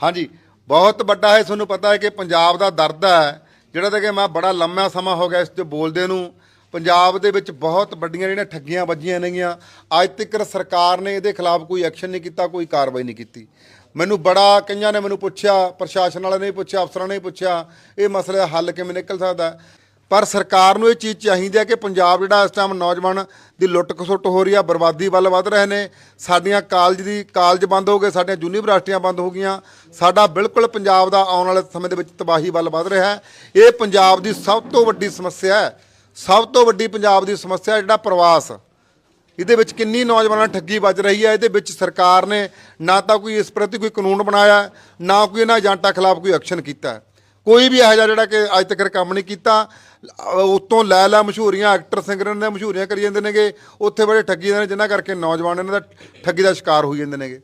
ਹਾਂਜੀ, ਬਹੁਤ ਵੱਡਾ ਹੈ, ਤੁਹਾਨੂੰ ਪਤਾ ਹੈ ਕਿ ਪੰਜਾਬ ਦਾ ਦਰਦ ਹੈ, ਜਿਹੜਾ ਤਾਂ ਕਿ ਮੈਂ ਬੜਾ ਲੰਮਾ ਸਮਾਂ ਹੋ ਗਿਆ ਇਸ ਤੇ ਬੋਲਦੇ ਨੂੰ। ਪੰਜਾਬ ਦੇ ਵਿੱਚ ਬਹੁਤ ਵੱਡੀਆਂ ਜਿਹੜੀਆਂ ਠੱਗੀਆਂ ਵੱਜੀਆਂ ਨੇਗੀਆਂ। ਅੱਜ ਤੱਕ ਸਰਕਾਰ ਨੇ ਇਹਦੇ ਖਿਲਾਫ ਕੋਈ ਐਕਸ਼ਨ ਨਹੀਂ ਕੀਤਾ, ਕੋਈ ਕਾਰਵਾਈ ਨਹੀਂ ਕੀਤੀ। ਮੈਨੂੰ ਬੜਾ ਕਈਆਂ ਨੇ ਮੈਨੂੰ ਪੁੱਛਿਆ, ਪ੍ਰਸ਼ਾਸਨ ਵਾਲਿਆਂ ਨੇ ਵੀ ਪੁੱਛਿਆ, ਅਫਸਰਾਂ ਨੇ ਵੀ ਪੁੱਛਿਆ, ਇਹ ਮਸਲੇ ਦਾ ਹੱਲ ਕਿਵੇਂ ਨਿਕਲ ਸਕਦਾ ਪਰ ਸਰਕਾਰ ਨੂੰ ਇਹ ਚੀਜ਼ ਚਾਹੀਦੀ ਹੈ ਕਿ ਪੰਜਾਬ ਜਿਹੜਾ ਇਸ ਟਾਈਮ ਨੌਜਵਾਨ ਦੀ ਲੁੱਟ ਖਸੁੱਟ ਹੋ ਰਹੀ ਆ, ਬਰਬਾਦੀ ਵੱਲ ਵੱਧ ਰਹੇ ਨੇ। ਸਾਡੀਆਂ ਕਾਲਜ ਦੀ, ਕਾਲਜ ਬੰਦ ਹੋ ਗਏ, ਸਾਡੀਆਂ ਯੂਨੀਵਰਸਿਟੀਆਂ ਬੰਦ ਹੋ ਗਈਆਂ। ਸਾਡਾ ਬਿਲਕੁਲ ਪੰਜਾਬ ਦਾ ਆਉਣ ਵਾਲੇ ਸਮੇਂ ਦੇ ਵਿੱਚ ਤਬਾਹੀ ਵੱਲ ਵੱਧ ਰਿਹਾ ਹੈ। ਇਹ ਪੰਜਾਬ ਦੀ ਸਭ ਤੋਂ ਵੱਡੀ ਸਮੱਸਿਆ ਹੈ। ਸਭ ਤੋਂ ਵੱਡੀ ਪੰਜਾਬ ਦੀ ਸਮੱਸਿਆ ਜਿਹੜਾ ਪ੍ਰਵਾਸ। ਇਹਦੇ ਵਿੱਚ ਕਿੰਨੀ ਨੌਜਵਾਨਾਂ ਠੱਗੀ ਵੱਜ ਰਹੀ ਹੈ, ਇਹਦੇ ਵਿੱਚ ਸਰਕਾਰ ਨੇ ਨਾ ਤਾਂ ਕੋਈ ਇਸ ਪ੍ਰਤੀ ਕੋਈ ਕਾਨੂੰਨ ਬਣਾਇਆ, ਨਾ ਕੋਈ ਇਹਨਾਂ ਏਜੰਟਾਂ ਖਿਲਾਫ ਕੋਈ ਐਕਸ਼ਨ ਕੀਤਾ। ਕੋਈ ਵੀ ਇਹੋ ਜਿਹਾ ਜਿਹੜਾ ਕਿ ਅੱਜ ਤੱਕ ਕੰਮ ਨਹੀਂ ਕੀਤਾ। ਉੱਤੋਂ ਲੈ ਲੈ ਮਸ਼ਹੂਰੀਆਂ ਐਕਟਰ ਸਿੰਗਰਾਂ ਨੇ ਮਸ਼ਹੂਰੀਆਂ ਕਰੀ ਜਾਂਦੇ ਨੇਗੇ। ਉੱਥੇ ਬੜੇ ਠੱਗੀ ਜਾਂਦੇ ਨੇ, ਜਿਨ੍ਹਾਂ ਕਰਕੇ ਨੌਜਵਾਨ ਇਹਨਾਂ ਦਾ ਠੱਗੀ ਦਾ ਸ਼ਿਕਾਰ ਹੋਈ ਜਾਂਦੇ ਨੇਗੇ।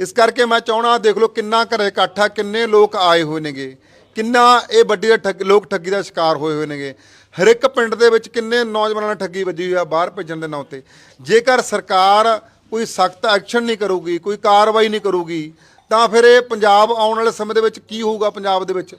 ਇਸ ਕਰਕੇ ਮੈਂ ਚਾਹਣਾ ਦੇਖ ਲਓ ਕਿੰਨਾ ਘਰੇ ਇਕੱਠ ਆ, ਕਿੰਨੇ ਲੋਕ ਆਏ ਹੋਏ ਨੇਗੇ। ਕਿੰਨਾ ਇਹ ਵੱਡੀ ਦਾ ਠੱਗ, ਲੋਕ ਠੱਗੀ ਦਾ ਸ਼ਿਕਾਰ ਹੋਏ ਹੋਏ ਨੇਗੇ। ਹਰ ਇੱਕ ਪਿੰਡ ਦੇ ਵਿੱਚ ਕਿੰਨੇ ਨੌਜਵਾਨਾਂ ਨੇ ਠੱਗੀ ਵੱਜੀ ਹੋਈ ਆ, ਬਾਹਰ ਭੇਜਣ ਦੇ ਨਾਂ ਤੇ ਜੇਕਰ ਸਰਕਾਰ ਕੋਈ ਸਖਤ ਐਕਸ਼ਨ ਨਹੀਂ ਕਰੂਗੀ, ਕੋਈ ਕਾਰਵਾਈ ਨਹੀਂ ਕਰੂਗੀ, ਤਾਂ ਫਿਰ ਇਹ ਪੰਜਾਬ ਆਉਣ ਵਾਲੇ ਸਮੇਂ ਦੇ ਵਿੱਚ ਕੀ ਹੋਊਗਾ ਪੰਜਾਬ ਦੇ ਵਿੱਚ?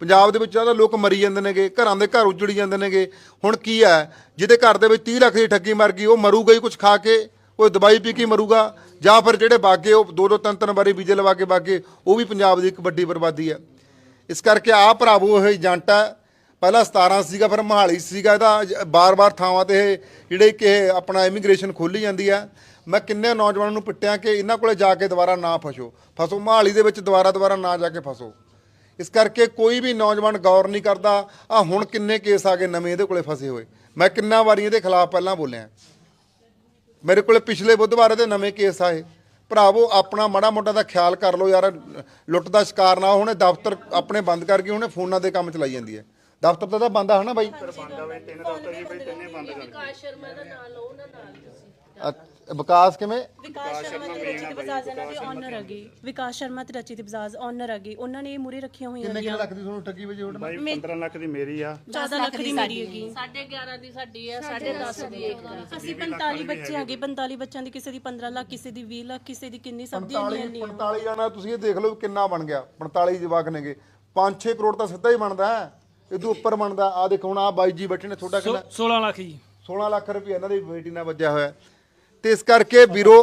ਪੰਜਾਬ ਦੇ ਵਿੱਚ ਜ਼ਿਆਦਾ ਲੋਕ ਮਰੀ ਜਾਂਦੇ ਨੇਗੇ, ਘਰਾਂ ਦੇ ਘਰ ਉਜੜੀ ਜਾਂਦੇ ਨੇਗੇ। ਹੁਣ ਕੀ ਹੈ? ਜਿਹਦੇ ਘਰ ਦੇ ਵਿੱਚ 30 ਲੱਖ ਦੀ ਠੱਗੀ ਮਰ ਗਈ, ਉਹ ਮਰੂਗਾ ਹੀ ਕੁਝ ਖਾ ਕੇ ਉਹ ਦਵਾਈ ਪੀ ਕੇ ਮਰੂਗਾ। ਜਾਂ ਫਿਰ ਜਿਹੜੇ ਬਾਗੇ, ਉਹ ਦੋ ਦੋ ਤਿੰਨ ਤਿੰਨ ਵਾਰੀ ਵੀਜ਼ੇ ਲਵਾ ਕੇ ਬਾਗੇ, ਉਹ ਵੀ ਪੰਜਾਬ ਦੀ ਇੱਕ ਵੱਡੀ ਬਰਬਾਦੀ ਹੈ। ਇਸ ਕਰਕੇ ਆ ਭਰਾਵੋ, ਇਹ ਏਜੰਟ ਹੈ। ਪਹਿਲਾਂ 17 ਸੀਗਾ, ਫਿਰ ਮਹਾਲੀ ਸੀਗਾ। ਇਹਦਾ ਬਾਰ-ਬਾਰ ਥਾਵਾਂ ਤੇ ਇਹ ਜਿਹੜੇ ਕਿ ਆਪਣਾ ਇਮੀਗ੍ਰੇਸ਼ਨ ਖੋਲੀ ਜਾਂਦੀ ਹੈ। ਮੈਂ ਕਿੰਨੇ ਨੌਜਵਾਨਾਂ ਨੂੰ ਪਿੱਟਿਆ ਕਿ ਇਹਨਾਂ ਕੋਲੇ ਜਾ ਕੇ ਦੁਬਾਰਾ ਨਾ ਫਸੋ। ਫਸੋ ਮਹਾਲੀ ਦੇ ਵਿੱਚ ਦੁਬਾਰਾ ਦੁਬਾਰਾ ਨਾ ਜਾ ਕੇ ਫਸੋ। ਇਸ ਕਰਕੇ ਕੋਈ ਵੀ ਨੌਜਵਾਨ ਗੌਰ ਨਹੀਂ ਕਰਦਾ ਆ ਹੁਣ ਕਿੰਨੇ ਕੇਸ ਆ ਗਏ ਨਵੇਂ, ਇਹਦੇ ਕੋਲੇ ਫਸੇ ਹੋਏ। ਮੈਂ ਕਿੰਨਾ ਵਾਰੀ ਇਹਦੇ ਖਿਲਾਫ ਪਹਿਲਾਂ ਬੋਲਿਆ। ਮੇਰੇ ਕੋਲੇ ਪਿਛਲੇ ਬੁੱਧਵਾਰ ਦੇ ਨਵੇਂ ਕੇਸ ਆਏ। ਭਰਾਵੋ, ਆਪਣਾ ਮਾੜਾ ਮੋਟਾ ਦਾ ਖਿਆਲ ਕਰ ਲਓ ਯਾਰ, ਲੁੱਟ ਦਾ ਸ਼ਿਕਾਰ ਨਾ ਹੋਣੇ ਦਫ਼ਤਰ ਆਪਣੇ ਬੰਦ ਕਰਕੇ ਉਹਨੇ ਫੋਨਾਂ ਦੇ ਕੰਮ ਚਲਾਈ ਜਾਂਦੀ ਹੈ। ਦਫ਼ਤਰ ਤਾਂ ਤਾਂ ਬੰਦ ਆ ਹਨਾ ਬਾਈ ਵਿਕਾਸ ਸ਼ਰਮਾ ਦਾ ਨਾਮ ਲਓ ਨਾ ਨਾਲ ਤੁਸੀਂ ਅ- ਵਿਕਾਸ ਕਿਵੇਂ ਵਿਕਾਸ ਸ਼ਰਮਾ ਤੇ ਰਚਿਤ ਬਜਾਜ ਇਹਨਾਂ ਦੇ ਓਨਰ ਹੈਗੇ ਵਿਕਾਸ ਸ਼ਰਮਾ ਤੇ ਰਚਿਤ ਬਜਾਜ ਓਨਰ ਹੈਗੇ ਉਹਨਾਂ ਨੇ ਇਹ ਮੂਰੇ ਰੱਖੀਆਂ ਹੋਈਆਂ ਕਿੰਨੇ ਕਿੰਨੇ ਲੱਖ ਦੀ ਤੁਹਾਨੂੰ ਠੱਗੀ ਵਜੇ ਹੋਣ ਬਾਈ 15 ਲੱਖ ਦੀ ਮੇਰੀ ਆ 14 ਲੱਖ ਦੀ ਮੇਰੀ ਹੈਗੀ 11.5 ਦੀ ਸਾਡੀ ਹੈ 10.5 ਦੀ ਇੱਕ ਦੀ ਅਸੀਂ 45 ਬੱਚੇ ਹੈਗੇ 45 ਬੱਚਿਆਂ ਦੀ ਕਿਸੇ ਦੀ 15 ਲੱਖ ਕਿਸੇ ਦੀ 20 ਲੱਖ ਕਿਸੇ ਦੀ ਕਿੰਨੀ ਸਭ ਦੀ 45 ਇੰਨੀ 45 ਜਾਣਾ ਤੁਸੀਂ ਇਹ ਦੇਖ ਲਓ ਕਿੰਨਾ ਬਣ ਗਿਆ 45 ਜਵਾਕ ਨੇਗੇ 5-6 ਕਰੋੜ ਤਾਂ ਸਿੱਧਾ ਹੀ ਬਣਦਾ ਹੈ ਤੋਂ ਉੱਪਰ ਬਣਦਾ ਆ ਦੇਖੋ ਹੁਣ ਆ ਬਾਈ ਜੀ ਬੈਠੇ ਨੇ ਤੁਹਾਡਾ ਕਿੰਨਾ? 16 ਲੱਖ ਜੀ। 16 ਲੱਖ ਰੁਪਏ ਇਹਨਾਂ ਦੀ ਬੇਟੀ ਨਾਲ ਵੱਜਿਆ ਹੋਇਆ। ਹੈ। ਤੇ ਇਸ ਕਰਕੇ ਵੀਰੋ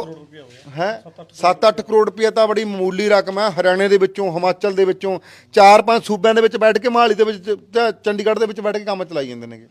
ਹੈ 7-8 ਕਰੋੜ ਰੁਪਏ ਤਾਂ ਬੜੀ ਮਾਮੂਲੀ ਰਕਮ ਹੈ ਹਰਿਆਣੇ ਦੇ ਵਿੱਚੋਂ ਹਿਮਾਚਲ ਦੇ ਵਿੱਚੋਂ ਚਾਰ ਪੰਜ ਸੂਬਿਆਂ ਦੇ ਵਿੱਚ ਬੈਠ ਕੇ ਮਹਾਲੀ ਦੇ ਵਿੱਚ ਤੇ ਚੰਡੀਗੜ੍ਹ ਦੇ ਵਿੱਚ ਬੈਠ ਕੇ ਕੰਮ ਚਲਾਈ ਜਾਂਦੇ ਨੇਗੇ।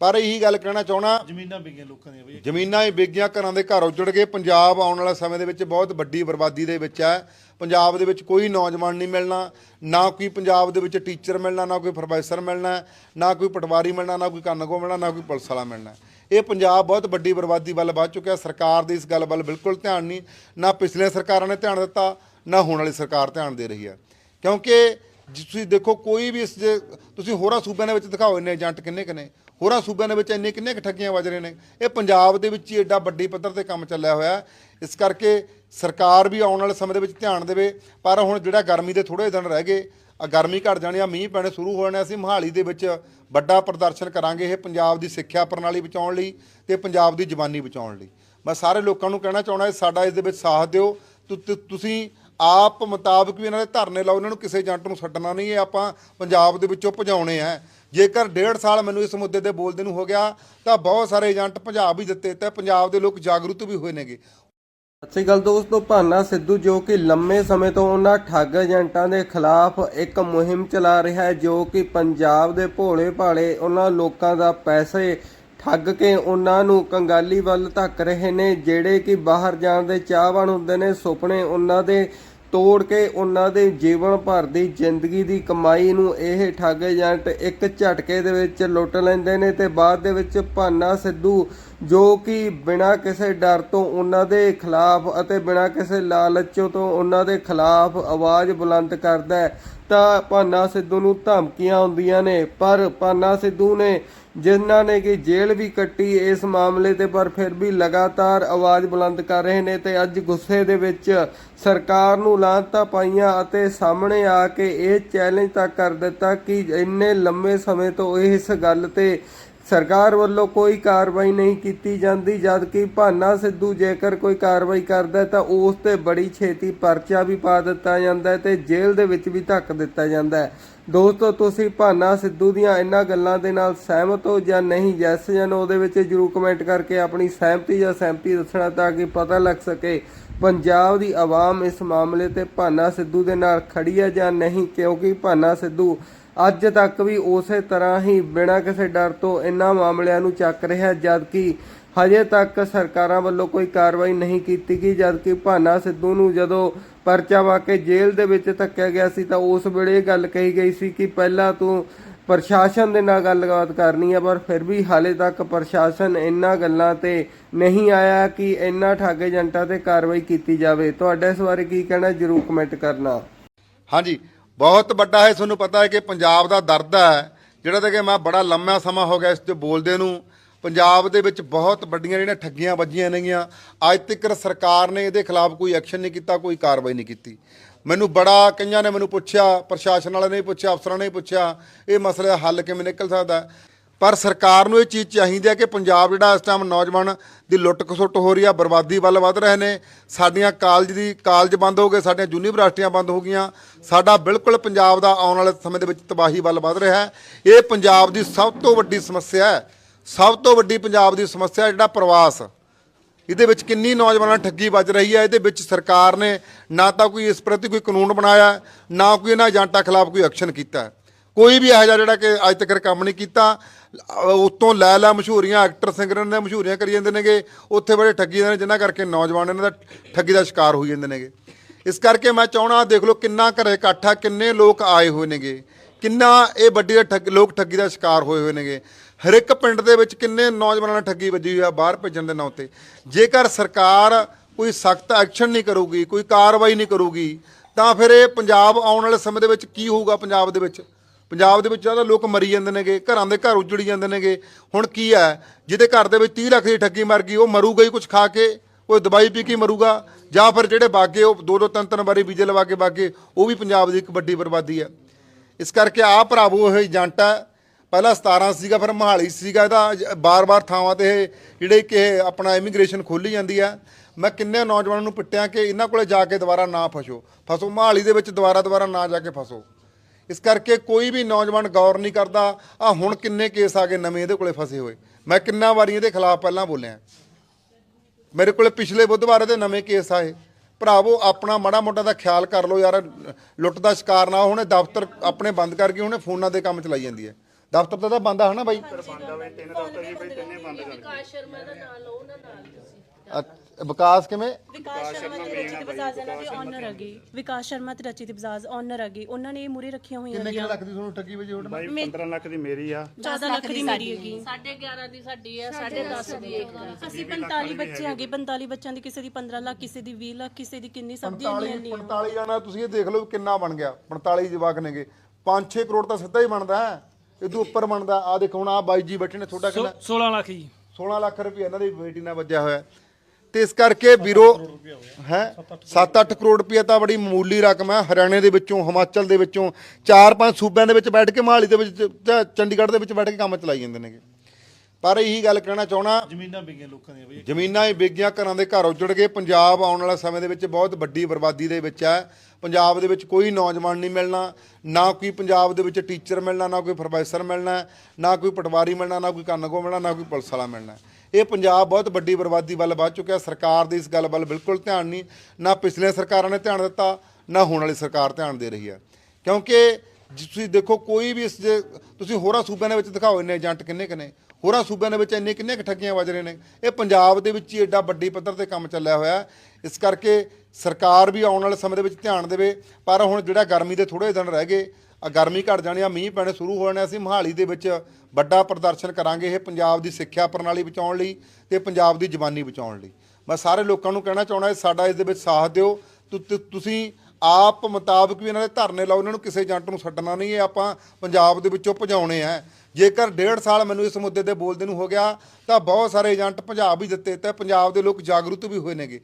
ਪਰ ਇਹੀ ਗੱਲ ਕਹਿਣਾ ਚਾਹਣਾ ਜ਼ਮੀਨਾਂ ਵਿਕੀਆਂ ਲੋਕਾਂ ਦੀਆਂ ਬਈ। ਜ਼ਮੀਨਾਂ ਹੀ ਵਿਕ ਗਈਆਂ ਘਰਾਂ ਦੇ ਘਰ ਉਜੜ ਗਏ ਪੰਜਾਬ ਆਉਣ ਵਾਲੇ ਸਮੇਂ ਦੇ ਵਿੱਚ ਬਹੁਤ ਵੱਡੀ ਬਰਬਾਦੀ ਦੇ ਵਿੱਚ ਹੈ। ਪੰਜਾਬ ਦੇ ਵਿੱਚ ਕੋਈ ਨੌਜਵਾਨ ਨਹੀਂ ਮਿਲਣਾ, ਨਾ ਕੋਈ ਪੰਜਾਬ ਦੇ ਵਿੱਚ ਟੀਚਰ ਮਿਲਣਾ, ਨਾ ਕੋਈ ਪ੍ਰੋਫੈਸਰ ਮਿਲਣਾ, ਨਾ ਕੋਈ ਪਟਵਾਰੀ ਮਿਲਣਾ, ਨਾ ਕੋਈ ਕਾਨੂੰਗੋ ਮਿਲਣਾ, ਨਾ ਕੋਈ ਪੁਲਿਸ ਵਾਲਾ ਮਿਲਣਾ। ਇਹ ਪੰਜਾਬ ਬਹੁਤ ਵੱਡੀ ਬਰਬਾਦੀ ਵੱਲ ਵੱਧ ਚੁੱਕਿਆ, ਸਰਕਾਰ ਦੀ ਇਸ ਗੱਲ ਵੱਲ ਬਿਲਕੁਲ ਧਿਆਨ ਨਹੀਂ, ਨਾ ਪਿਛਲੇ ਸਰਕਾਰਾਂ ਨੇ ਧਿਆਨ ਦਿੱਤਾ, ਨਾ ਹੁਣ ਵਾਲੀ ਸਰਕਾਰ ਧਿਆਨ ਦੇ ਰਹੀ ਹੈ। ਕਿਉਂਕਿ ਜੇ ਤੁਸੀਂ ਦੇਖੋ ਕੋਈ ਵੀ ਇਸ ਜੇ ਤੁਸੀਂ ਹੋਰਾਂ ਸੂਬਿਆਂ ਦੇ ਵਿੱਚ ਦਿਖਾਓ ਇੰਨੇ ਏਜੰਟ ਕਿੰਨੇ ਕਿੰਨੇ ਹੋਰਾਂ ਸੂਬਿਆਂ ਦੇ ਵਿੱਚ ਇੰਨੇ ਕਿੰਨੇ ਕੁ ਠੱਗੀਆਂ ਵੱਜ ਰਹੇ ਨੇ। ਇਹ ਪੰਜਾਬ ਦੇ ਵਿੱਚ ਹੀ ਐਡਾ ਵੱਡੀ ਪੱਧਰ ਤੇ ਕੰਮ ਚੱਲਿਆ ਹੋਇਆ ਇਸ ਕਰਕੇ ਸਰਕਾਰ ਵੀ ਆਉਣ ਵਾਲੇ ਸਮੇਂ ਦੇ ਵਿੱਚ ਧਿਆਨ ਦੇਵੇ। ਪਰ ਹੁਣ ਜਿਹੜਾ ਗਰਮੀ ਦੇ ਥੋੜੇ ਦਿਨ ਰਹਿ ਗਏ ਆ ਗਰਮੀ ਘਟ ਜਾਣੀ ਆ, ਮੀਂਹ ਪੈਣੇ ਸ਼ੁਰੂ ਹੋ ਜਾਣੇ ਅਸੀਂ ਮਹਾਲੀ ਦੇ ਵਿੱਚ ਵੱਡਾ ਪ੍ਰਦਰਸ਼ਨ ਕਰਾਂਗੇ ਇਹ ਪੰਜਾਬ ਦੀ ਸਿੱਖਿਆ ਪ੍ਰਣਾਲੀ ਬਚਾਉਣ ਲਈ ਤੇ ਪੰਜਾਬ ਦੀ ਜਵਾਨੀ ਬਚਾਉਣ ਲਈ। ਮੈਂ ਸਾਰੇ ਲੋਕਾਂ ਨੂੰ ਕਹਿਣਾ ਚਾਹੁੰਦਾ, ਸਾਡਾ ਇਸ ਦੇ ਵਿੱਚ ਸਾਥ ਦਿਓ। ਤੁਸੀਂ ਆਪ ਮੁਤਾਬਕ ਵੀ ਇਹਨਾਂ ਦੇ ਧਰਨੇ ਲਾਓ, ਇਹਨਾਂ ਨੂੰ ਕਿਸੇ ਏਜੰਟ ਨੂੰ ਛੱਡਣਾ ਨਹੀਂ, ਇਹ ਆਪਾਂ ਪੰਜਾਬ ਦੇ ਵਿੱਚੋਂ ਭਜਾਉਣੇ ਆ। ਜੇਕਰ ਡੇਢ ਸਾਲ ਮੈਨੂੰ ਇਸ ਮੁੱਦੇ ਤੇ ਬੋਲਦੇ ਨੂੰ ਹੋ ਗਿਆ, ਤਾਂ ਬਹੁਤ ਸਾਰੇ ਏਜੰਟ ਭਜਾ ਵੀ ਦਿੱਤੇ ਤੇ ਪੰਜਾਬ ਦੇ ਲੋਕ ਜਾਗਰੂਕ ਵੀ ਹੋਏ ਨੇਗੇ। ਸਤਿ ਸ਼੍ਰੀ ਅਕਾਲ ਦੋਸਤੋ, ਭਾਨਾ ਸਿੱਧੂ ਜੋ ਕਿ ਲੰਮੇ ਸਮੇਂ ਤੋਂ ਉਹਨਾਂ ਠੱਗ ਏਜੰਟਾਂ ਦੇ ਖਿਲਾਫ ਇੱਕ ਮੁਹਿੰਮ ਚਲਾ ਰਿਹਾ ਹੈ, ਜੋ ਕਿ ਪੰਜਾਬ ਦੇ ਭੋਲੇ ਭਾਲੇ ਉਹਨਾਂ ਲੋਕਾਂ ਦਾ ਪੈਸੇ ਠੱਗ ਕੇ ਉਹਨਾਂ ਨੂੰ ਕੰਗਾਲੀ ਵੱਲ ਧੱਕ ਰਹੇ ਨੇ, ਜਿਹੜੇ ਕਿ ਬਾਹਰ ਜਾਣ ਦੇ ਚਾਹਵਾਨ ਹੁੰਦੇ ਨੇ। ਸੁਪਨੇ ਉਹਨਾਂ ਦੇ ਤੋੜ ਕੇ ਉਹਨਾਂ ਦੇ ਜੀਵਨ ਭਰ ਦੀ ਜ਼ਿੰਦਗੀ ਦੀ ਕਮਾਈ ਨੂੰ ਇਹ ਠੱਗ ਏਜੰਟ ਇੱਕ ਝਟਕੇ ਦੇ ਵਿੱਚ ਲੁੱਟ ਲੈਂਦੇ ਨੇ ਤੇ ਬਾਅਦ ਦੇ ਵਿੱਚ ਭਾਨਾ ਸਿੱਧੂ, ਜੋ ਕਿ ਬਿਨਾਂ ਕਿਸੇ ਡਰ ਤੋਂ ਉਹਨਾਂ ਦੇ ਖਿਲਾਫ ਅਤੇ ਬਿਨਾਂ ਕਿਸੇ ਲਾਲਚੋਂ ਤੋਂ ਉਹਨਾਂ ਦੇ ਖਿਲਾਫ ਆਵਾਜ਼ ਬੁਲੰਦ ਕਰਦਾ ਹੈ। ਤਾਂ ਭਾਨਾ ਸਿੱਧੂ ਨੂੰ ਧਮਕੀਆਂ ਆਉਂਦੀਆਂ ਨੇ। ਪਰ ਭਾਨਾ ਸਿੱਧੂ ਨੇ ਜਿਨ੍ਹਾਂ ਨੇ ਕਿ ਜੇਲ੍ਹ ਵੀ ਕੱਟੀ, ਇਸ ਮਾਮਲੇ ਤੇ ਪਰ ਫਿਰ ਵੀ ਲਗਾਤਾਰ ਆਵਾਜ਼ ਬੁਲੰਦ ਕਰ ਰਹੇ ਨੇ ਤੇ ਅੱਜ ਗੁੱਸੇ ਦੇ ਵਿੱਚ ਸਰਕਾਰ ਨੂੰ ਲਾਂਤਾਂ ਪਾਈਆਂ ਅਤੇ ਸਾਹਮਣੇ ਆ ਕੇ ਇਹ ਚੈਲੰਜ ਤੱਕ ਕਰ ਦਿੱਤਾ ਕਿ ਇੰਨੇ ਲੰਮੇ ਸਮੇਂ ਤੋਂ ਇਸ ਗੱਲ ਤੇ ਸਰਕਾਰ ਵੱਲੋਂ ਕੋਈ ਕਾਰਵਾਈ ਨਹੀਂ ਕੀਤੀ ਜਾਂਦੀ ਜਦਕਿ ਭਾਨਾ ਸਿੱਧੂ ਜੇਕਰ ਕੋਈ ਕਾਰਵਾਈ ਕਰਦਾ ਤਾਂ ਉਸ ਤੇ ਬੜੀ ਛੇਤੀ ਪਰਚਾ ਵੀ ਪਾ ਦਿੱਤਾ ਜਾਂਦਾ ਹੈ ਤੇ ਜੇਲ੍ਹ ਦੇ ਵਿੱਚ ਵੀ ਧੱਕ ਦਿੱਤਾ ਜਾਂਦਾ ਹੈ। ਦੋਸਤੋ, ਤੁਸੀਂ ਭਾਨਾ ਸਿੱਧੂ ਦੀਆਂ ਇਹਨਾਂ ਗੱਲਾਂ ਦੇ ਨਾਲ ਸਹਿਮਤ ਹੋ ਜਾਂ ਨਹੀਂ ਜੈਸ ਜਾਂ no ਦੇ ਵਿੱਚ ਜਰੂਰ ਕਮੈਂਟ ਕਰਕੇ ਆਪਣੀ ਸਹਿਮਤੀ ਜਾਂ ਸਹਿਮਤੀ ਦੱਸਣਾ ਤਾਂ ਕਿ ਪਤਾ ਲੱਗ ਸਕੇ ਪੰਜਾਬ ਦੀ ਆਵਾਮ ਇਸ ਮਾਮਲੇ ਤੇ ਭਾਨਾ ਸਿੱਧੂ ਦੇ ਨਾਲ ਖੜੀ ਹੈ ਜਾਂ ਨਹੀਂ, ਕਿਉਂਕਿ ਭਾਨਾ ਸਿੱਧੂ ਅੱਜ ਤੱਕ ਵੀ ਉਸੇ ਤਰ੍ਹਾਂ ਹੀ ਬਿਨਾਂ ਕਿਸੇ ਡਰ ਤੋਂ ਇਹਨਾਂ ਮਾਮਲਿਆਂ ਨੂੰ ਚੱਕ ਰਿਹਾ, ਜਦਕਿ ਹਜੇ ਤੱਕ ਸਰਕਾਰਾਂ ਵੱਲੋਂ ਕੋਈ ਕਾਰਵਾਈ ਨਹੀਂ ਕੀਤੀ ਗਈ, ਜਦਕਿ ਭਾਨਾ ਸਿੱਧੂ ਨੂੰ ਜਦੋਂ ਪਰਚਾ ਵਾ ਕੇ ਜੇਲ੍ਹ ਦੇ ਵਿੱਚ ਧੱਕਿਆ ਗਿਆ ਸੀ, ਤਾਂ ਉਸ ਵੇਲੇ ਇਹ ਗੱਲ ਕਹੀ ਗਈ ਸੀ ਕਿ ਪਹਿਲਾਂ ਤੂੰ ਪ੍ਰਸ਼ਾਸਨ ਦੇ ਨਾਲ ਗੱਲਬਾਤ ਕਰਨੀ ਹੈ ਪਰ ਫਿਰ ਵੀ ਹਾਲੇ ਤੱਕ ਪ੍ਰਸ਼ਾਸਨ ਇਹਨਾਂ ਗੱਲਾਂ ਤੇ ਨਹੀਂ ਆਇਆ ਕਿ ਇਹਨਾਂ ਠੱਗ ਏਜੰਟਾਂ ਤੇ ਕਾਰਵਾਈ ਕੀਤੀ ਜਾਵੇ। ਤੁਹਾਡਾ ਇਸ ਬਾਰੇ ਕੀ ਕਹਿਣਾ, ਜਰੂਰ ਕਮੈਂਟ ਕਰਨਾ। ਹਾਂਜੀ। ਬਹੁਤ ਵੱਡਾ ਹੈ, ਤੁਹਾਨੂੰ ਪਤਾ ਹੈ ਕਿ ਪੰਜਾਬ ਦਾ ਦਰਦ ਹੈ, ਜਿਹੜਾ ਤਾਂ ਕਿ ਮੈਂ ਬੜਾ ਲੰਮਾ ਸਮਾਂ ਹੋ ਗਿਆ ਇਸ ਤੇ ਬੋਲਦੇ ਨੂੰ। ਪੰਜਾਬ ਦੇ ਵਿੱਚ ਬਹੁਤ ਵੱਡੀਆਂ ਜਿਹੜੀਆਂ ਠੱਗੀਆਂ ਵੱਜੀਆਂ ਨੇਗੀਆਂ। ਅੱਜ ਤੱਕ ਸਰਕਾਰ ਨੇ ਇਹਦੇ ਖਿਲਾਫ ਕੋਈ ਐਕਸ਼ਨ ਨਹੀਂ ਕੀਤਾ, ਕੋਈ ਕਾਰਵਾਈ ਨਹੀਂ ਕੀਤੀ। ਮੈਨੂੰ ਬੜਾ ਕਈਆਂ ਨੇ ਮੈਨੂੰ ਪੁੱਛਿਆ, ਪ੍ਰਸ਼ਾਸਨ ਵਾਲਿਆਂ ਨੇ ਪੁੱਛਿਆ, ਅਫਸਰਾਂ ਨੇ ਪੁੱਛਿਆ, ਇਹ ਮਸਲੇ ਦਾ ਹੱਲ ਕਿਵੇਂ ਨਿਕਲ ਸਕਦਾ ਪਰ ਸਰਕਾਰ ਨੂੰ ਇਹ ਚੀਜ਼ ਚਾਹੀਦੀ ਹੈ ਕਿ ਪੰਜਾਬ ਜਿਹੜਾ ਇਸ ਟਾਈਮ ਨੌਜਵਾਨ ਦੀ ਲੁੱਟ ਖਸੁੱਟ ਹੋ ਰਹੀ ਆ, ਬਰਬਾਦੀ ਵੱਲ ਵੱਧ ਰਹੇ ਨੇ, ਸਾਡੀਆਂ ਕਾਲਜ ਦੀ, ਕਾਲਜ ਬੰਦ ਹੋ ਗਏ, ਸਾਡੀਆਂ ਯੂਨੀਵਰਸਿਟੀਆਂ ਬੰਦ ਹੋ ਗਈਆਂ, ਸਾਡਾ ਬਿਲਕੁਲ ਪੰਜਾਬ ਦਾ ਆਉਣ ਵਾਲੇ ਸਮੇਂ ਦੇ ਵਿੱਚ ਤਬਾਹੀ ਵੱਲ ਵੱਧ ਰਿਹਾ ਹੈ। ਇਹ ਪੰਜਾਬ ਦੀ ਸਭ ਤੋਂ ਵੱਡੀ ਸਮੱਸਿਆ ਹੈ, ਸਭ ਤੋਂ ਵੱਡੀ ਪੰਜਾਬ ਦੀ ਸਮੱਸਿਆ ਜਿਹੜਾ ਪ੍ਰਵਾਸ। ਇਹਦੇ ਵਿੱਚ ਕਿੰਨੀ ਨੌਜਵਾਨਾਂ ਠੱਗੀ ਵੱਜ ਰਹੀ ਹੈ, ਇਹਦੇ ਵਿੱਚ ਸਰਕਾਰ ਨੇ ਨਾ ਤਾਂ ਕੋਈ ਇਸ ਪ੍ਰਤੀ ਕੋਈ ਕਾਨੂੰਨ ਬਣਾਇਆ, ਨਾ ਕੋਈ ਇਹਨਾਂ ਏਜੰਟਾਂ ਖਿਲਾਫ ਕੋਈ ਐਕਸ਼ਨ ਕੀਤਾ। ਕੋਈ ਵੀ ਇਹੋ ਜਿਹਾ ਜਿਹੜਾ ਕਿ ਅੱਜ ਤੱਕ ਕੰਮ ਨਹੀਂ ਕੀਤਾ ਉੱਤੋਂ ਲੈ ਲੈ ਮਸ਼ਹੂਰੀਆਂ ਐਕਟਰ ਸਿੰਗਰਾਂ ਨੇ ਮਸ਼ਹੂਰੀਆਂ ਕਰੀ ਜਾਂਦੇ ਨੇਗੇ। ਉੱਥੇ ਬੜੇ ਠੱਗੀ ਜਾਂਦੇ ਨੇ, ਜਿਨ੍ਹਾਂ ਕਰਕੇ ਨੌਜਵਾਨ ਇਹਨਾਂ ਦਾ ਠੱਗੀ ਦਾ ਸ਼ਿਕਾਰ ਹੋਈ ਜਾਂਦੇ ਨੇਗੇ। ਇਸ ਕਰਕੇ ਮੈਂ ਚਾਹਣਾ ਦੇਖ ਲਓ ਕਿੰਨਾ ਘਰੇ ਇਕੱਠਾ, ਕਿੰਨੇ ਲੋਕ ਆਏ ਹੋਏ ਨੇਗੇ। ਕਿੰਨਾ ਇਹ ਵੱਡੀ ਦਾ ਠੱਗ, ਲੋਕ ਠੱਗੀ ਦਾ ਸ਼ਿਕਾਰ ਹੋਏ ਹੋਏ ਨੇਗੇ। ਹਰ ਇੱਕ ਪਿੰਡ ਦੇ ਵਿੱਚ ਕਿੰਨੇ ਨੌਜਵਾਨਾਂ ਨਾਲ ਠੱਗੀ ਵੱਜੀ ਹੋਈ ਆ, ਬਾਹਰ ਭੇਜਣ ਦੇ ਨਾਂ ਤੇ ਜੇਕਰ ਸਰਕਾਰ ਕੋਈ ਸਖਤ ਐਕਸ਼ਨ ਨਹੀਂ ਕਰੂਗੀ, ਕੋਈ ਕਾਰਵਾਈ ਨਹੀਂ ਕਰੂਗੀ, ਤਾਂ ਫਿਰ ਇਹ ਪੰਜਾਬ ਆਉਣ ਵਾਲੇ ਸਮੇਂ ਦੇ ਵਿੱਚ ਕੀ ਹੋਊਗਾ ਪੰਜਾਬ ਦੇ ਵਿੱਚ? ਪੰਜਾਬ ਦੇ ਵਿੱਚ ਤਾਂ ਲੋਕ ਮਰੀ ਜਾਂਦੇ ਨੇਗੇ, ਘਰਾਂ ਦੇ ਘਰ ਉਜੜੀ ਜਾਂਦੇ ਨੇਗੇ। ਹੁਣ ਕੀ ਹੈ? ਜਿਹਦੇ ਘਰ ਦੇ ਵਿੱਚ 30 ਲੱਖ ਦੀ ਠੱਗੀ ਮਰ ਗਈ, ਉਹ ਮਰੂਗਾ ਹੀ ਕੁਝ ਖਾ ਕੇ, ਕੋਈ ਦਵਾਈ ਪੀ ਕੇ ਮਰੂਗਾ। ਜਾਂ ਫਿਰ ਜਿਹੜੇ ਬਾਗੇ, ਉਹ ਦੋ ਦੋ ਤਿੰਨ ਤਿੰਨ ਵਾਰੀ ਵੀਜ਼ੇ ਲਵਾ ਕੇ ਬਾਗੇ, ਉਹ ਵੀ ਪੰਜਾਬ ਦੀ ਇੱਕ ਵੱਡੀ ਬਰਬਾਦੀ ਹੈ। ਇਸ ਕਰਕੇ ਆ ਭਰਾਵੋ, ਇਹ ਏਜੰਟ ਹੈ। ਪਹਿਲਾਂ 17 ਸੀਗਾ, ਫਿਰ ਮਹਾਲੀ ਸੀਗਾ। ਇਹਦਾ ਬਾਰ-ਬਾਰ ਥਾਵਾਂ ਤੇ ਇਹ ਜਿਹੜੇ ਕਿ ਆਪਣਾ ਇਮੀਗ੍ਰੇਸ਼ਨ ਖੋਲੀ ਜਾਂਦੀ ਹੈ। ਮੈਂ ਕਿੰਨੇ ਨੌਜਵਾਨਾਂ ਨੂੰ ਪਿੱਟਿਆ ਕਿ ਇਹਨਾਂ ਕੋਲੇ ਜਾ ਕੇ ਦੁਬਾਰਾ ਨਾ ਫਸੋ। ਫਸੋ ਮਹਾਲੀ ਦੇ ਵਿੱਚ ਦੁਬਾਰਾ ਦੁਬਾਰਾ ਨਾ ਜਾ ਕੇ ਫਸੋ। ਇਸ ਕਰਕੇ ਕੋਈ ਵੀ ਨੌਜਵਾਨ ਗੌਰ ਨਹੀਂ ਕਰਦਾ ਆ ਹੁਣ ਕਿੰਨੇ ਕੇਸ ਆ ਗਏ ਨਵੇਂ ਇਹਦੇ ਕੋਲੇ ਫਸੇ ਹੋਏ। ਮੈਂ ਕਿੰਨਾ ਵਾਰੀ ਇਹਦੇ ਖਿਲਾਫ ਪਹਿਲਾਂ ਬੋਲਿਆ। ਮੇਰੇ ਕੋਲੇ ਪਿਛਲੇ ਬੁੱਧਵਾਰ ਦੇ ਨਵੇਂ ਕੇਸ ਆਏ। ਭਰਾਵੋ, ਆਪਣਾ ਮਾੜਾ ਮੋਟਾ ਦਾ ਖਿਆਲ ਕਰ ਲਓ ਯਾਰ, ਲੁੱਟ ਦਾ ਸ਼ਿਕਾਰ ਨਾ ਹੁਣੇ ਦਫ਼ਤਰ ਆਪਣੇ ਬੰਦ ਕਰਕੇ ਹੁਣੇ ਫੋਨਾਂ ਦੇ ਕੰਮ ਚਲਾਈ ਜਾਂਦੀ ਹੈ। ਦਫ਼ਤਰ ਤਾਂ ਤਾਂ ਬੰਦ ਆ ਹਨਾ ਬਾਈ? ਵਿਕਾਸ ਸ਼ਰਮਾ ਦਾ ਨਾਮ ਲਓ ਉਹਨਾਂ ਨਾਲ ਤੁਸੀਂ ਅ- ਵਿਕਾਸ ਕਿਵੇਂ? ਵਿਕਾਸ ਸ਼ਰਮਾ ਤੇ ਰਚਿਤ ਬਜਾਜ ਇਹਨਾਂ ਦੇ ਓਨਰ ਹੈਗੇ। ਵਿਕਾਸ ਸ਼ਰਮਾ ਤੇ ਰਚਿਤ ਬਜਾਜ ਓਨਰ ਹੈਗੇ। ਉਹਨਾਂ ਨੇ ਇਹ ਮੂਰੇ ਰੱਖੀਆਂ ਹੋਈਆਂ ਕਿੰਨੇ ਕਿੰਨੇ ਲੱਖ ਦੀ ਤੁਹਾਨੂੰ ਠੱਗੀ ਵਜੀ ਹੋਣ ਬਾਈ 15 ਲੱਖ ਦੀ ਮੇਰੀ ਆ। 14 ਲੱਖ ਦੀ ਮੇਰੀ ਹੈਗੀ। 11.5 ਦੀ ਸਾਡੀ ਹੈ 10.5 ਦੀ ਇੱਕ ਦੀ ਅਸੀਂ 45 ਬੱਚੇ ਹੈਗੇ 45 ਬੱਚਿਆਂ ਦੀ ਕਿਸੇ ਦੀ 15 ਲੱਖ ਕਿਸੇ ਦੀ 20 ਲੱਖ ਕਿਸੇ ਦੀ ਕਿੰਨੀ ਸਭ ਦੀ 45 45 ਜਾਣਾ ਤੁਸੀਂ ਇਹ ਦੇਖ ਲਓ ਕਿੰਨਾ ਬਣ ਗਿਆ। 45 ਜਵਾਕ ਨੇਗੇ। 5-6 ਕਰੋੜ ਤਾਂ ਸਿੱਧਾ ਹੀ ਬਣਦਾ ਹੈ। ਇਦੋਂ ਉੱਪਰ ਬਣਦਾ ਆ ਦੇਖੋ ਹੁਣ ਆ ਬਾਈ ਜੀ ਬੈਠੇ ਨੇ ਤੁਹਾਡਾ ਕਿੰਨਾ? 16 ਲੱਖ ਜੀ। 16 ਲੱਖ ਰੁਪਏ ਇਹਨਾਂ ਦੀ ਬੇਟੀ ਨਾਲ ਵੱਜਿਆ ਹੋਇਆ। ਹੈ। ਤੇ ਇਸ ਕਰਕੇ ਵੀਰੋ ਹੈ 7-8 ਕਰੋੜ ਰੁਪਏ ਤਾਂ ਬੜੀ ਮਾਮੂਲੀ ਰਕਮ ਹੈ। ਹਰਿਆਣੇ ਦੇ ਵਿੱਚੋਂ ਹਿਮਾਚਲ ਦੇ ਵਿੱਚੋਂ ਚਾਰ ਪੰਜ ਸੂਬਿਆਂ ਦੇ ਵਿੱਚ ਬੈਠ ਕੇ ਮਹਾਲੀ ਦੇ ਵਿੱਚ ਤੇ ਚੰਡੀਗੜ੍ਹ ਦੇ ਵਿੱਚ ਬੈਠ ਕੇ ਕੰਮ ਚਲਾਈ ਜਾਂਦੇ ਨੇਗੇ। ਪਰ ਇਹੀ ਗੱਲ ਕਹਿਣਾ ਚਾਹਣਾ ਜ਼ਮੀਨਾਂ ਵਿਕੀਆਂ ਲੋਕਾਂ ਦੀਆਂ ਬਈ। ਜ਼ਮੀਨਾਂ ਹੀ ਵਿਕ ਘਰਾਂ ਦੇ ਘਰ ਉਜੜ ਗਏ। ਪੰਜਾਬ ਆਉਣ ਵਾਲੇ ਸਮੇਂ ਦੇ ਵਿੱਚ ਬਹੁਤ ਵੱਡੀ ਬਰਬਾਦੀ ਦੇ ਵਿੱਚ ਹੈ। ਪੰਜਾਬ ਦੇ ਵਿੱਚ ਕੋਈ ਨੌਜਵਾਨ ਨਹੀਂ ਮਿਲਣਾ ਨਾ ਕੋਈ ਪੰਜਾਬ ਦੇ ਵਿੱਚ ਟੀਚਰ ਮਿਲਣਾ ਨਾ ਕੋਈ ਪ੍ਰੋਫੈਸਰ ਮਿਲਣਾ ਨਾ ਕੋਈ ਪਟਵਾਰੀ ਮਿਲਣਾ ਨਾ ਕੋਈ ਕਾਨੂੰਗੋ ਮਿਲਣਾ ਨਾ ਕੋਈ ਪੁਲਿਸ ਵਾਲਾ ਮਿਲਣਾ। ਇਹ ਪੰਜਾਬ ਬਹੁਤ ਵੱਡੀ ਬਰਬਾਦੀ ਵੱਲ ਵੱਧ ਚੁੱਕਿਆ ਸਰਕਾਰ ਦੀ ਇਸ ਗੱਲ ਵੱਲ ਬਿਲਕੁਲ ਧਿਆਨ ਨਹੀਂ ਨਾ ਪਿਛਲੇ ਸਰਕਾਰਾਂ ਨੇ ਧਿਆਨ ਦਿੱਤਾ ਨਾ ਹੁਣ ਵਾਲੀ ਸਰਕਾਰ ਧਿਆਨ ਦੇ ਰਹੀ ਹੈ। ਕਿਉਂਕਿ ਜੇ, ਤੁਸੀਂ ਦੇਖੋ, ਕੋਈ ਵੀ ਇਸ ਜੇ ਤੁਸੀਂ ਹੋਰਾਂ ਸੂਬਿਆਂ ਦੇ ਵਿੱਚ ਦਿਖਾਓ ਇੰਨੇ ਏਜੰਟ ਕਿੰਨੇ ਕਿੰਨੇ ਹੋਰਾਂ ਸੂਬਿਆਂ ਦੇ ਵਿੱਚ ਇੰਨੇ ਕਿੰਨੇ ਕੁ ਠੱਗੀਆਂ ਵੱਜ ਰਹੇ ਨੇ। ਇਹ ਪੰਜਾਬ ਦੇ ਵਿੱਚ ਹੀ ਐਡਾ ਵੱਡੀ ਪੱਧਰ ਤੇ ਕੰਮ ਚੱਲਿਆ ਹੋਇਆ ਇਸ ਕਰਕੇ ਸਰਕਾਰ ਵੀ ਆਉਣ ਵਾਲੇ ਸਮੇਂ ਦੇ ਵਿੱਚ ਧਿਆਨ ਦੇਵੇ। ਪਰ ਹੁਣ ਜਿਹੜਾ ਗਰਮੀ ਦੇ ਥੋੜੇ ਦਿਨ ਰਹਿ ਗਏ ਆ ਗਰਮੀ ਘਟ ਜਾਣੀ ਆ, ਮੀਂਹ ਪੈਣੇ ਸ਼ੁਰੂ ਹੋ ਜਾਣੇ ਅਸੀਂ ਮਹਾਲੀ ਦੇ ਵਿੱਚ ਵੱਡਾ ਪ੍ਰਦਰਸ਼ਨ ਕਰਾਂਗੇ ਇਹ ਪੰਜਾਬ ਦੀ ਸਿੱਖਿਆ ਪ੍ਰਣਾਲੀ ਬਚਾਉਣ ਲਈ ਤੇ ਪੰਜਾਬ ਦੀ ਜਵਾਨੀ ਬਚਾਉਣ ਲਈ। ਮੈਂ ਸਾਰੇ ਲੋਕਾਂ ਨੂੰ ਕਹਿਣਾ ਚਾਹੁੰਦਾ, ਸਾਡਾ ਇਸ ਦੇ ਵਿੱਚ ਸਾਥ ਦਿਓ। ਤੁਸੀਂ ਆਪ ਮੁਤਾਬਕ ਵੀ ਇਹਨਾਂ ਦੇ ਧਰਨੇ ਲਾਓ, ਇਹਨਾਂ ਨੂੰ ਕਿਸੇ ਏਜੰਟ ਨੂੰ ਛੱਡਣਾ ਨਹੀਂ, ਇਹ ਆਪਾਂ ਪੰਜਾਬ ਦੇ ਵਿੱਚੋਂ ਭਜਾਉਣੇ ਆ। ਜੇਕਰ ਡੇਢ ਸਾਲ ਮੈਨੂੰ ਇਸ ਮੁੱਦੇ ਤੇ ਬੋਲਦੇ ਨੂੰ ਹੋ ਗਿਆ, ਤਾਂ ਬਹੁਤ ਸਾਰੇ ਏਜੰਟ ਭਜਾ ਵੀ ਦਿੱਤੇ ਤੇ ਪੰਜਾਬ ਦੇ ਲੋਕ ਜਾਗਰੂਕ ਵੀ ਹੋਏ ਨੇਗੇ।